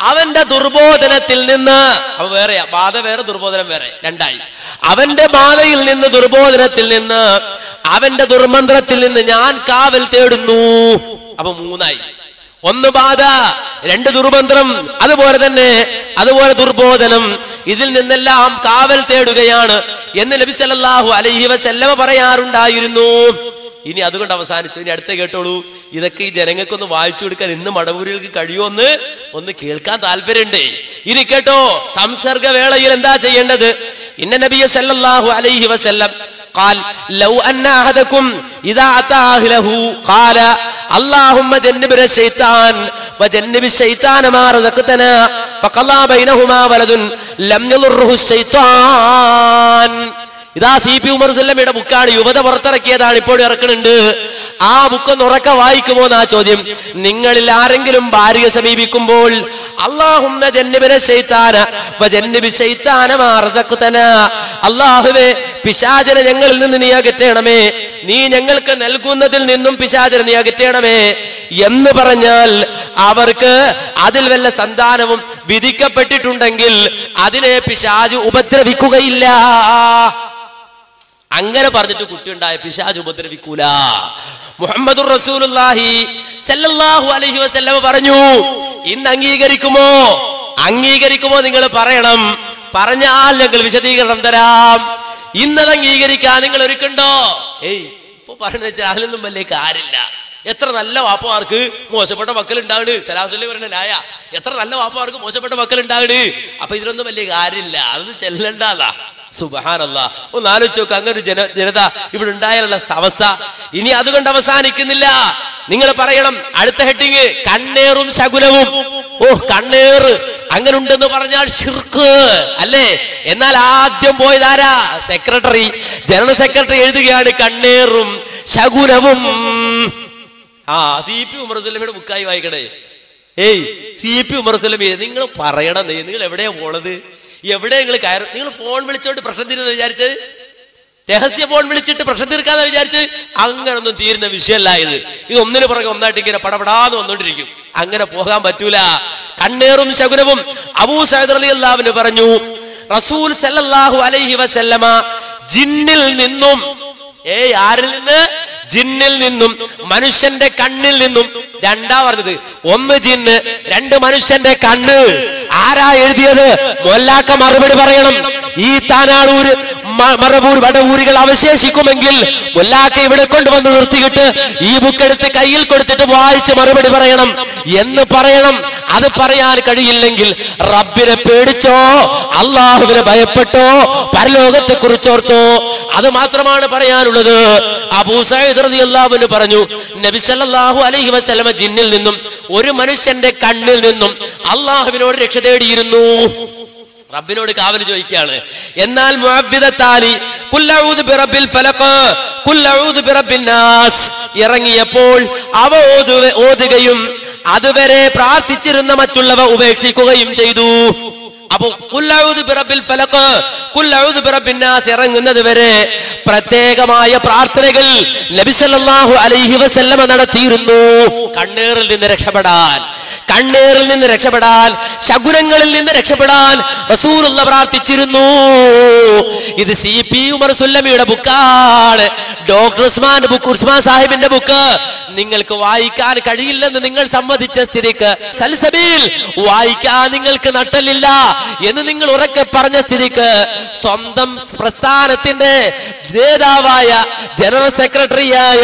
അവന്റെ ദുർബോധനത്തിൽ നിന്ന് അവ വേറെ ബാധ വേറെ ദുർബോധനം വേറെ രണ്ടായി. അവന്റെ ബാധയിൽ നിന്ന് ദുർബോധനത്തിൽ നിന്ന് അവന്റെ ദുർമന്ത്രത്തിൽ നിന്ന് ഞാൻ കാവൽ തേടുന്നു. അപ്പൊ മൂന്നായി. ഒന്ന് ബാധ രണ്ട് ദുർമന്ത്രം അതുപോലെ തന്നെ അതുപോലെ ദുർബോധനം. ഇതിൽ നിന്നെല്ലാം കാവൽ തേടുകയാണ് എന്ന് നബി സല്ലല്ലാഹു അലൈഹി വസല്ലമ പറയാറുണ്ടായിരുന്നു. ഇനി അതുകൊണ്ട് അവസാനിച്ചു ഇനി അടുത്ത കേട്ടോളൂ ഇതൊക്കെ ഈ ജനങ്ങൾക്കൊന്ന് വായിച്ചു കൊടുക്കാൻ ഇന്ന് മടവൂരികൾക്ക് കഴിയുമെന്ന് ഒന്ന് കേൾക്കാൻ താല്പര്യമുണ്ടേ ഇനി കേട്ടോ സംസർഗ വേളയിൽ എന്താ ചെയ്യേണ്ടത് ഇന്ന നബിയ സല്ലല്ലാഹു അലൈഹി വസല്ലം قال لو أن أحدكم إذا أتى أهله قال اللهم جنبنا الشيطان وجنب الشيطان ما رزقتنا فقضى بينهما ولد لم يضره الشيطان ഇതാ സി പി ഉമർസല്ലമ്മയുടെ ബുക്കാണ്. യുവത പുറത്തിറക്കിയതാണ് ഇപ്പോഴും ഇറക്കുന്നുണ്ട് ആ ബുക്കൊന്ന് ഉറക്ക വായിക്കുമോ എന്നാ ചോദ്യം. നിങ്ങളിൽ ആരെങ്കിലും ഭാര്യയെ സമീപിക്കുമ്പോൾ അള്ളാഹുന്ന ജന്നിബിനെ ശൈത്താന ജന്നിബി ശൈത്താന മാറസക്കുതന അള്ളാഹുവേ പിശാചനെ ഞങ്ങളിൽ നിന്ന് നീ അകറ്റണമേ. നീ ഞങ്ങൾക്ക് നൽകുന്നതിൽ നിന്നും പിശാചനെ നീ അകറ്റണമേ. എന്ന് പറഞ്ഞാൽ അവർക്ക് അതിൽ വല്ല സന്താനവും വിധിക്കപ്പെട്ടിട്ടുണ്ടെങ്കിൽ അതിനെ പിശാജ് ഉപദ്രവിക്കുകയില്ല. പറഞ്ഞിട്ട് കുട്ടി ഉണ്ടായ പിശാജ് ഉപദ്രവിക്കൂല. മുഹമ്മദ് സല്ലല്ലാഹു അലൈഹി പറഞ്ഞു ഇന്ന് അംഗീകരിക്കുമോ? അംഗീകരിക്കുമോ നിങ്ങൾ പറയണം. പറഞ്ഞാൽ ഞങ്ങൾ വിശദീകരണം തരാം. ഇന്നത് അംഗീകരിക്കാൻ നിങ്ങൾ ഒരുക്കുണ്ടോ ഏയ് ഇപ്പൊ പറഞ്ഞു വെച്ചാൽ അതിലൊന്നും വലിയ കാര്യമില്ല. എത്ര നല്ല വാപ്പമാർക്ക് മോശപ്പെട്ട മക്കൾ ഉണ്ടാവുണ്ട് സലാസുല്ലി പറഞ്ഞ ലായ. എത്ര നല്ല വാപ്പമാർക്ക് മോശപ്പെട്ട മക്കൾ ഉണ്ടാവുണ്ട് അപ്പൊ ഇതിലൊന്നും വലിയ കാര്യമില്ല. അതൊന്നും ചെല്ലണ്ടതാ സുബഹാനല്ല. ഒന്ന് ആലോചിച്ച് നോക്കുക അങ്ങനെ ജന ജനത ഇവിടെ ഉണ്ടായാലുള്ള അവസ്ഥ. ഇനി അതുകൊണ്ട് അവസാനിക്കുന്നില്ല. നിങ്ങൾ പറയണം അടുത്ത ഹെഡിങ് കണ്ണേറും ശകുനവും. ഓ കണ്ണേറ്. അങ്ങനെ ഉണ്ടെന്ന് പറഞ്ഞാൽ ഷിർക്ക് അല്ലേ? എന്നാൽ ആദ്യം പോയതാരാ സെക്രട്ടറി ജനറൽ സെക്രട്ടറി എഴുതുകയാണ് കണ്ണേറും ശകുനവും. ആ സി പി ഉമർസുല്ലമയുടെ ബുക്കായി വായിക്കണേ. ഏയ് സി പി ഉമർസുല്ലമി നിങ്ങൾ പറയണം നിങ്ങൾ എവിടെയാ പോണത്? എവിടെ നിങ്ങൾ കയറും നിങ്ങൾ ഫോൺ വിളിച്ചോണ്ട് പ്രശ്നം തീരുന്ന വിചാരിച്ചത്? രഹസ്യ ഫോൺ വിളിച്ചിട്ട് പ്രശ്നം തീർക്കാതെ വിചാരിച്ച് അങ്ങനൊന്നും തീരുന്ന വിഷയമല്ല ഇത്. ഇത് ഒന്നിനു പുറകെ ഒന്നായിട്ട് ഇങ്ങനെ പടപടാന്ന് വന്നോണ്ടിരിക്കും. അങ്ങനെ പോകാൻ പറ്റൂല. കണ്ണേറും ശകുനവും അബൂ അള്ളാവിന് പറഞ്ഞു റസൂൽ സല്ലല്ലാഹു അലൈഹി വസല്ലമ ജിന്നിൽ നിന്നും ഏയ് ആരിൽ നിന്ന്? ജിന്നിൽ നിന്നും മനുഷ്യന്റെ കണ്ണിൽ നിന്നും. രണ്ടാ പറഞ്ഞത് ഒന്ന് ജിന്ന് രണ്ട് മനുഷ്യന്റെ കണ്ണ്. ആരാ എഴുതിയത്? മൊല്ലാക്ക മറുപടി പറയണം. ഈ താനാളൂര് മറവൂർ വടവൂരികൾ അവശേഷിക്കുമെങ്കിൽ മൊല്ലാക്ക ഇവിടെ കൊണ്ടുവന്ന് നിർത്തിയിട്ട് ഈ ബുക്ക് എടുത്ത് കയ്യിൽ കൊടുത്തിട്ട് വായിച്ച് മറുപടി പറയണം. എന്ന് പറയണം. അത് പറയാൻ കഴിയില്ലെങ്കിൽ റബ്ബിനെ പേടിച്ചോ? അള്ളാഹുവിനെ ഭയപ്പെട്ടോ? പരലോകത്തെ കുറിച്ചോർത്തോ അത് മാത്രമാണ് പറയാനുള്ളത്. അബൂ സയ്യിദ് റളിയല്ലാഹു പറഞ്ഞു നബിസല്ലാഹു അലഹി വസ്ലമ ജിന്നിൽ നിന്നും ഒരു മനുഷ്യന്റെ കണ്ണിൽ നിന്നും അള്ളാഹുവിനോട് രക്ഷ തേടിയിരുന്നു. റബ്ബിനോട് കാവൽ ചോദിക്കുകയാണ്. എന്നാൽ ഖുൽ ബിറബ്ബിൽ ഫലഖ് ബിറബ്ബിൻ നാസ്. ഇറങ്ങിയപ്പോൾ അവ ഓതുക- ഓതുകയും അതുവരെ പ്രാർത്ഥിച്ചിരുന്ന മറ്റുള്ളവ ഉപേക്ഷിക്കുകയും ചെയ്തു. അപ്പൊ ഇറങ്ങുന്നത് വരെ പ്രത്യേകമായ പ്രാർത്ഥനകൾ നബി സല്ലല്ലാഹു അലൈഹി വസല്ലമ നടത്തിയിരുന്നു. കണ്ണീറിൽ നിന്ന് രക്ഷപ്പെടാൻ. കണ്ണേറിൽ നിന്ന് രക്ഷപ്പെടാൻ ശകുനങ്ങളിൽ നിന്ന് രക്ഷപ്പെടാൻ റസൂറുള്ള പ്രാർത്ഥിച്ചിരുന്നു. ഇത് സി പി ഉമർ സുല്ലമിയുടെ ബുക്കാണ്. ഡോക്ടർ ഉസ്മാൻ ബുക്ക് ഉസ്മാൻ സാഹിബിന്റെ ബുക്ക്. നിങ്ങൾക്ക് വായിക്കാൻ കഴിയില്ലെന്ന് നിങ്ങൾ സമ്മതിച്ച സ്ഥിതിക്ക് സൽസബിയിൽ വായിക്കാൻ നിങ്ങൾക്ക് നട്ടലില്ല എന്ന് നിങ്ങൾ ഉറക്കെ പറഞ്ഞ സ്ഥിതിക്ക് സ്വന്തം പ്രസ്ഥാനത്തിന്റെ നേതാവായ ജനറൽ സെക്രട്ടറിയായ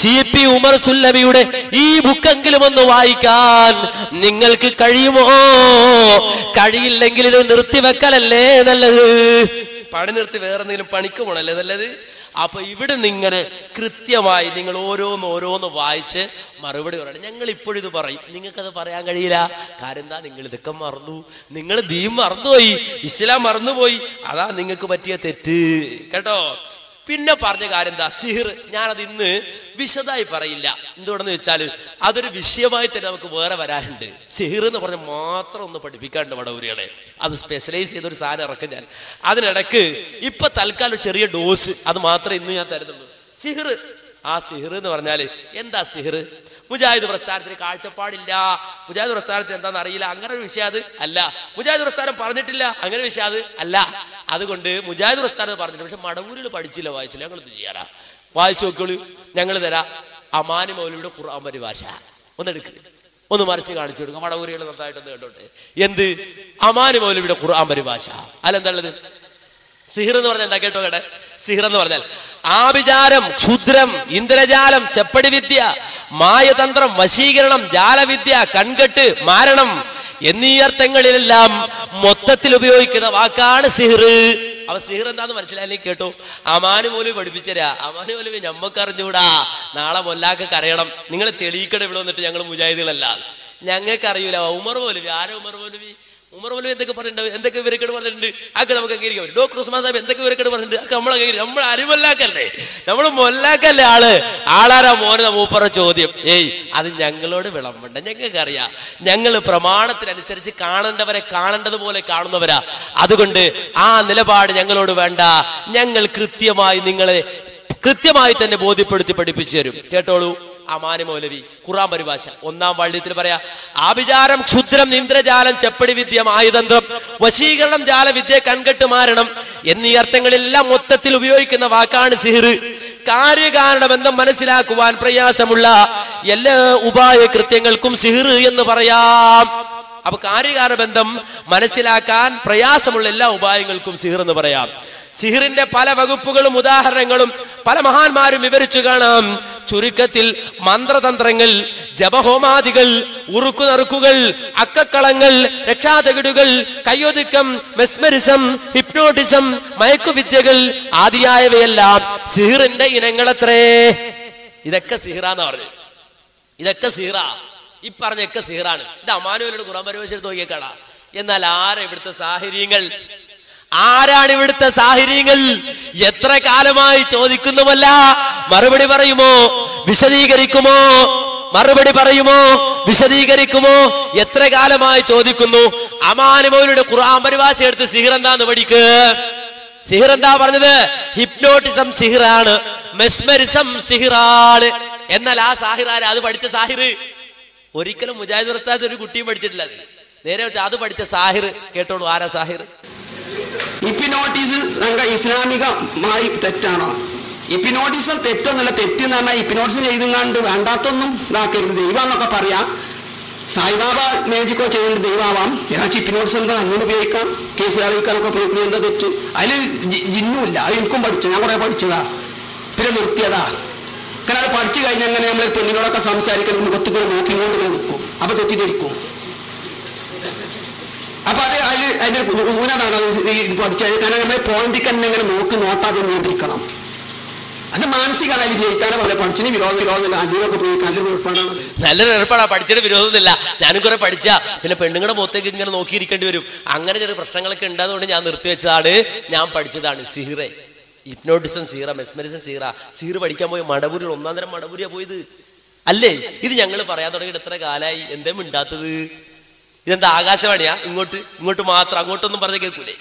സി പി ഉമർ സുല്ലമിയുടെ ഈ ബുക്കെങ്കിലും ഒന്ന് വായിക്കാൻ നിങ്ങൾക്ക് കഴിയുമോ? കഴിയില്ലെങ്കിൽ ഇത് നിർത്തിവെക്കലല്ലേ നല്ലത്? പണി നിർത്തി വേറെ എന്തെങ്കിലും പണിക്ക് പോണല്ലേ നല്ലത്? അപ്പൊ ഇവിടെ നിങ്ങനെ കൃത്യമായി നിങ്ങൾ ഓരോന്ന് ഓരോന്ന് വായിച്ച് മറുപടി പറയണം. ഞങ്ങൾ ഇപ്പോഴും ഇത് പറയും. നിങ്ങൾക്കത് പറയാൻ കഴിയില്ല. കാര്യം എന്താ നിങ്ങൾ ഇതൊക്കെ മറന്നു? നിങ്ങൾ ദീം മറന്നുപോയി. ഇസ്ലാം മറന്നുപോയി. അതാ നിങ്ങൾക്ക് പറ്റിയ തെറ്റ്. കേട്ടോ? പിന്നെ പറഞ്ഞ കാര്യം എന്താ? സിഹിർ ഞാനത് ഇന്ന് വിശദമായി പറയില്ല. എന്തുകൊണ്ടെന്ന് വെച്ചാൽ അതൊരു വിഷയമായി തന്നെ നമുക്ക് വേറെ വരാനുണ്ട്. സിഹിർ എന്ന് പറഞ്ഞ് മാത്രം ഒന്ന് പഠിപ്പിക്കാണ്ട് വടവൂരികളെ അത് സ്പെഷ്യലൈസ് ചെയ്തൊരു സാധനം ഇറക്കും ഞാൻ. അതിനിടക്ക് ഇപ്പൊ തൽക്കാലം ചെറിയ ഡോസ് അത് മാത്രമേ ഇന്ന് ഞാൻ തരുന്നുള്ളൂ. സിഹിർ ആ സിഹിർ എന്ന് പറഞ്ഞാൽ എന്താ സിഹിർ? മുജാഹിദ് പ്രസ്ഥാനത്തിന് കാഴ്ചപ്പാടില്ല. മുജാഹിദ് പ്രസ്ഥാനത്തിന് എന്താണെന്ന് അറിയില്ല. അങ്ങനെ ഒരു വിഷയം അത് അല്ല. മുജാഹിദ് പ്രസ്ഥാനം പറഞ്ഞിട്ടില്ല. അങ്ങനെ വിഷയം അത് അല്ല. അതുകൊണ്ട് മുജാഹിദ് പ്രസ്ഥാനം പറഞ്ഞിട്ട് പക്ഷെ മടവൂരിൽ പഠിച്ചില്ല വായിച്ചില്ല. ഞങ്ങൾ എന്ത് ചെയ്യാറാ വായിച്ചു നോക്കോളൂ ഞങ്ങൾ തരാം. അമാനി മൗലിയുടെ ഖുർആൻ പരിഭാഷ. ഒന്നെടുക്ക്. ഒന്ന് മറിച്ച് കാണിച്ചു കൊടുക്കുക മടവൂരികൾ നന്നായിട്ടൊന്ന് കേട്ടോട്ടെ. എന്ത്? അമാനി മൗലിയുടെ ഖുർആൻ പരിഭാഷ. അല്ലെന്താണത് സിഹിർ എന്ന് പറഞ്ഞാൽ എന്താ കേട്ടോ കേട്ടെ? സിഹിർ എന്ന് പറഞ്ഞാൽ ആഭിചാരം ക്ഷുദ്രം ഇന്ദ്രജാലം ചെപ്പടി വിദ്യ മായതന്ത്രം വശീകരണം ജാലവിദ്യ കൺകെട്ട് മാരണം എന്നീ അർത്ഥങ്ങളിലെല്ലാം മൊത്തത്തിൽ ഉപയോഗിക്കുന്ന വാക്കാണ് സിഹിർ. അവ സിഹിർ എന്താന്ന് മനസ്സിലായി കേട്ടോ. അമാന് പോലും പഠിപ്പിച്ചരാ. അമാന് പോലും ഞമ്മക്ക് അറിഞ്ഞൂടാ നാളെ മൊല്ലാക്ക് കരയണം. നിങ്ങൾ തെളിയിക്കണം ഇവിടെ വന്നിട്ട് ഞങ്ങൾ മുജാഹിദികളല്ല. ഞങ്ങൾക്ക് അറിയൂല ഉമർ പോലും ആരോ ഉമർ പോലും ഉമർ എന്തൊക്കെ പറഞ്ഞിട്ടുണ്ട്? എന്തൊക്കെ വിവരക്കേട് പറഞ്ഞിട്ടുണ്ട്? അതൊക്കെ നമുക്ക് അംഗീകരിക്കാം. ഡോക്ടർ ഉസ്മാൻ സാഹിബ് എന്തൊക്കെ വിവരക്കേട് പറഞ്ഞിട്ടുണ്ട്? അതൊക്കെ നമ്മൾ അംഗീകരിക്കും. നമ്മൾ അരിമല്ലാക്കല്ലേ നമ്മൾ മൊല്ലാക്കല്ലേ ആൾ? ആളാരാ മോനെ മൂപ്പറ ചോദ്യം. ഏയ് അത് ഞങ്ങളോട് വിളമ്പണ്ട. ഞങ്ങൾക്ക് അറിയാം ഞങ്ങൾ പ്രമാണത്തിനനുസരിച്ച് കാണേണ്ടവരെ കാണേണ്ടതുപോലെ കാണുന്നവരാ. അതുകൊണ്ട് ആ നിലപാട് ഞങ്ങളോട് വേണ്ട. ഞങ്ങൾ കൃത്യമായി നിങ്ങളെ കൃത്യമായി തന്നെ ബോധ്യപ്പെടുത്തി പഠിപ്പിച്ചു തരും. കേട്ടോളൂ. അമാനി മൗലവി ഖുറാൻ പരിഭാഷ. ഒന്നാം വള്ളിയത്തിൽ പറയാ ആഭിചാരം ക്ഷുദ്രം ഇന്ദ്രജാലം ചെപ്പടി വിദ്യ ആയുതന്ത്രം വശീകരണം ജാലവിദ്യ കൺകെട്ട് മാരണം എന്നീ അർത്ഥങ്ങളെല്ലാം മൊത്തത്തിൽ ഉപയോഗിക്കുന്ന വാക്കാണ് സിഹിർ കാര്യകാരണ ബന്ധം മനസ്സിലാക്കുവാൻ പ്രയാസമുള്ള എല്ലാ ഉപായ കൃത്യങ്ങൾക്കും സിഹിർ എന്ന് പറയാം. അപ്പൊ കാര്യകാരണ ബന്ധം മനസ്സിലാക്കാൻ പ്രയാസമുള്ള എല്ലാ ഉപായങ്ങൾക്കും സിഹിർ എന്ന് പറയാം. സിഹിറിന്റെ പല വകുപ്പുകളും ഉദാഹരണങ്ങളും പല മഹാന്മാരും വിവരിച്ചു കാണാം. ചുരുക്കത്തിൽ മന്ത്രതന്ത്രങ്ങൾ ജപഹോമാദികൾ ഉറുക്കുനറുക്കുകൾ അക്കക്കളങ്ങൾ രക്ഷാതകിടുകൾ കയ്യൊതുക്കം മെസ്മരിസം ഹിപ്നോട്ടിസം മയക്കുവിദ്യകൾ ആദിയായവയെല്ലാം സിഹിറിന്റെ ഇനങ്ങളത്രേ. ഇതൊക്കെ സിഹിറാന്ന് പറഞ്ഞു ഇതൊക്കെ സിഹിറ. ഈ പറഞ്ഞൊക്കെ സിഹിറാണ്. ഇത് അമാനുവലോട് ഖുറാൻ പരിവേശത്ത് നോക്കിയേക്കാടാ എന്നാൽ ആരെ ഇവിടുത്തെ സാഹചര്യങ്ങൾ ആരാണ് ഇവിടുത്തെ സാഹചര്യങ്ങൾ എത്ര കാലമായി ചോദിക്കുന്നുമല്ല. മറുപടി പറയുമോ? വിശദീകരിക്കുമോ? മറുപടി പറയുമോ? വിശദീകരിക്കുമോ? എത്ര കാലമായി ചോദിക്കുന്നു? അമാനുമോലിയുടെ ഖുർആൻ പരിഭാഷ എടുത്ത് സിഹിർ എന്താന്ന് പഠിക്ക്. സിഹിർ എന്താ പറഞ്ഞത്? ഹിപ്നോട്ടിസം സിഹിറാണ്. മെസ്മരിസം സിഹിറാണ്. എന്നാൽ ആ സാഹിറാര് അത് പഠിച്ച സാഹിർ. ഒരിക്കലും മുജാഹിദ് പ്രസ്ഥാനത്ത് ഒരു കുട്ടിയും പഠിച്ചിട്ടില്ല അത്. നേരെ അത് പഠിച്ച സാഹിർ. കേട്ടോളൂ ആരാ സാഹിർ? ഇപ്പിനോട്ടിസ് ഇസ്ലാമികമായി തെറ്റാണോ? ഇപ്പിനോട്ടിസം തെറ്റൊന്നുമല്ല തെറ്റെന്ന് പറഞ്ഞാൽ ഇപ്പിനോട്ടിസം ചെയ്തുങ്ങാണ്ട് വേണ്ടാത്തൊന്നും ഇതാക്കരുത്. ദൈവം എന്നൊക്കെ പറയാം. സായിബാബ മേജിക്കോ ചെയ്യുന്നത് ദൈവമാവാം. ഏതാച്ചും ഇപ്പിനോട്ടിസം എന്താ? അങ്ങനെ ഉപയോഗിക്കാം. കേസ് അറിയിക്കാനൊക്കെ ഉപയോഗിക്കുന്നത് എന്താ തെറ്റ്? അതിൽ ജിന്നുമില്ല. അത് എനിക്കും പഠിച്ചു. ഞാൻ കുറെ പഠിച്ചതാ. പിന്നെ നിർത്തിയതാ. കാരണം അത് പഠിച്ചു കഴിഞ്ഞാൽ അങ്ങനെ നമ്മൾ പെണ്ണിനോടൊക്കെ സംസാരിക്കണം മുഖത്തുകൂടെ നോക്കിക്കൊണ്ട് നിൽക്കും. അപ്പൊ തെറ്റിദ്ധരിക്കും. അതിന്റെ ഊനതാണ് പഠിച്ചത് കാരണം നമ്മൾ പോയിന്റിക്ക് തന്നെ ഇങ്ങനെ നോക്കി നോട്ടാതെ നിയന്ത്രിക്കണം. അത് മാനസിക ജയിക്കാനെ പോലെ പഠിച്ചിന് വിരോധം വിരോധമില്ല അതിനൊക്കെ പോയി നല്ലൊരു ഏർപ്പാടാണ് നല്ലൊരു ഏർപ്പാടാ പഠിച്ചിട്ട് വിരോധമില്ല. ഞാനും കുറെ പഠിച്ച. പിന്നെ പെണ്ണുങ്ങളുടെ മുഖത്തേക്ക് ഇങ്ങനെ നോക്കിയിരിക്കേണ്ടി വരും. അങ്ങനെ ചെറിയ പ്രശ്നങ്ങളൊക്കെ ഉണ്ടായതുകൊണ്ട് ഞാൻ നിർത്തിവെച്ചതാണ് ഞാൻ പഠിച്ചതാണ് സിഹിറെ ഹിപ്നോട്ടിസം സീറ മെസ്മരിസം സീറ. സീറ് പഠിക്കാൻ പോയി മടപുരി ഒന്നാം തരം മടപുരിയാ പോയത്. അല്ലേ? ഇത് ഞങ്ങൾ പറയാൻ തുടങ്ങിയിട്ട് എത്ര കാലായി? എന്തേ മിണ്ടാത്തത്? ഇതെന്താ ആകാശവാണിയാ? ഇങ്ങോട്ട് ഇങ്ങോട്ട് മാത്രം അങ്ങോട്ടൊന്നും പറഞ്ഞ് കേൾക്കൂലേ?